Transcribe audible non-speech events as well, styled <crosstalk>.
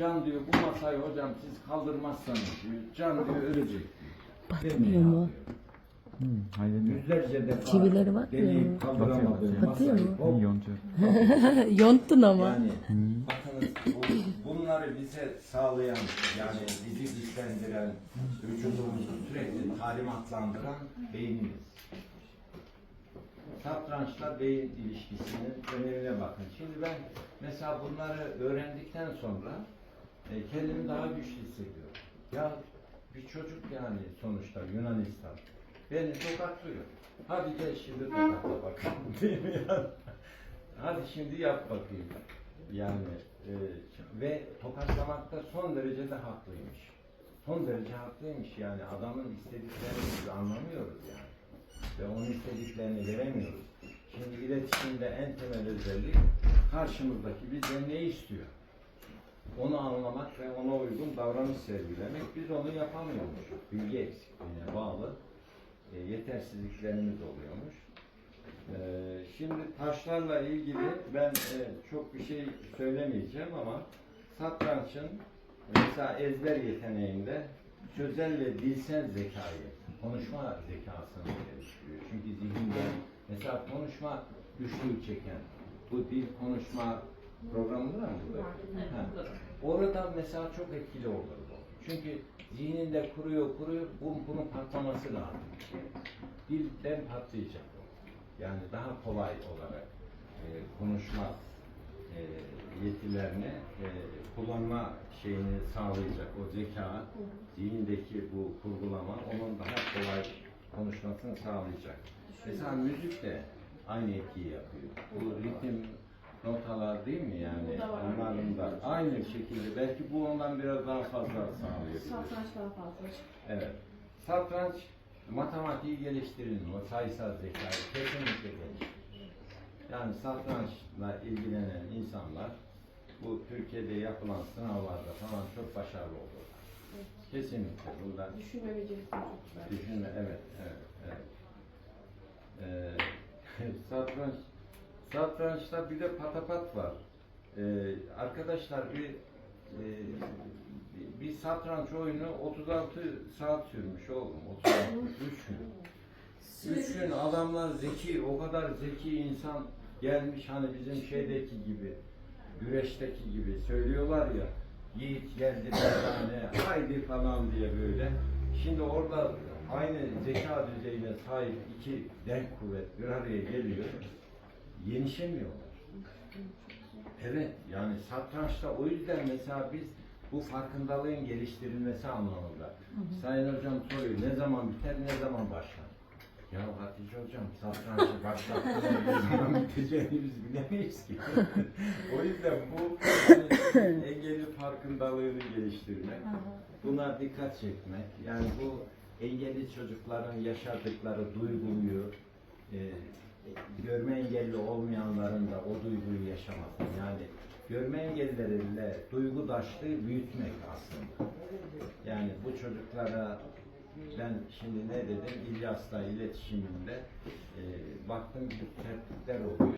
Can diyor bu masayı hocam siz kaldırmazsanız diyor. Can diyor ölecek diyor. Batmıyor mu? Hı, hallediyor. Yüzlerce defa Çivileri batmıyor mu? deneyip kaldıramadığım Batıyor masayı mu? hop, Yonca. <laughs> Yontun ama. Yani bakınız bu- bunları bize sağlayan yani bizi güçlendiren, vücudumuzu sürekli talimatlandıran beynimiz. Satrançla beyin ilişkisinin önemine bakın. Şimdi ben mesela bunları öğrendikten sonra e, kendimi daha güçlü hissediyorum. Ya bir çocuk yani sonuçta Yunanistan. Beni tokatlıyor. Hadi gel şimdi tokatla bakalım <laughs> değil mi yani? Hadi şimdi yap bakayım. Yani e, ve tokatlamakta son derece de haklıymış. Son derece haklıymış yani adamın istediklerini biz anlamıyoruz yani. Ve onun istediklerini veremiyoruz. Şimdi iletişimde en temel özellik karşımızdaki bizden ne istiyor? Onu anlamak ve ona uygun davranış sergilemek. Biz onu yapamıyormuşuz. Bilgi eksikliğine bağlı e, yetersizliklerimiz oluyormuş. Ee, şimdi taşlarla ilgili ben e, çok bir şey söylemeyeceğim ama satrançın mesela ezber yeteneğinde sözel ve dilsel zekayı, konuşma zekasını geliştiriyor. Çünkü zihinde mesela konuşma güçlüğü çeken, bu dil konuşma programı var mı burada? Ha. Oradan mesela çok etkili olur bu. Çünkü zihninde kuruyor kuruyor, bu, bunun patlaması lazım. Dilden patlayacak o. Yani daha kolay olarak e, konuşma e, yetilerini e, kullanma şeyini sağlayacak o zeka, zihnindeki bu kurgulama onun daha kolay konuşmasını sağlayacak. Mesela müzik de aynı etkiyi yapıyor. Bu ritim değil mi yani? Onların da aynı şekilde belki bu ondan biraz daha fazla sağlayabilir. Satranç daha fazla. Evet. Satranç matematiği geliştirir? O sayısal zekayı kesinlikle geliştirir. Yani satrançla ilgilenen insanlar bu Türkiye'de yapılan sınavlarda falan çok başarılı olurlar. Kesinlikle. Bundan Düşünme becerisi çok güzel. Düşünme, evet, evet, evet. Ee, <laughs> satranç, satrançta bir de patapat var. Ee, arkadaşlar bir, e, bir- satranç oyunu 36 saat sürmüş oğlum, 36, 3 gün. Üç gün adamlar zeki, o kadar zeki insan gelmiş hani bizim şeydeki gibi, güreşteki gibi söylüyorlar ya, yiğit geldi tane, haydi falan diye böyle. Şimdi orada aynı zeka düzeyine sahip iki denk kuvvet bir araya geliyor, yenişemiyorlar. Evet, yani satrançta o yüzden mesela biz bu farkındalığın geliştirilmesi anlamında. Sayın Hocam soruyor, ne zaman biter, ne zaman başlar? Ya Hatice Hocam satrancı başlattığında <laughs> ne zaman biteceğini biz bilemeyiz ki. o yüzden bu hani, engelli farkındalığını geliştirmek, buna dikkat çekmek, yani bu engelli çocukların yaşadıkları duyguyu, e, görme engelli olmayanların da o duyguyu yaşaması. Yani görme engellilerle duygudaşlığı büyütmek aslında. Yani bu çocuklara ben şimdi ne dedim İlyas'la iletişimimde e, baktım ki sertlikler oluyor.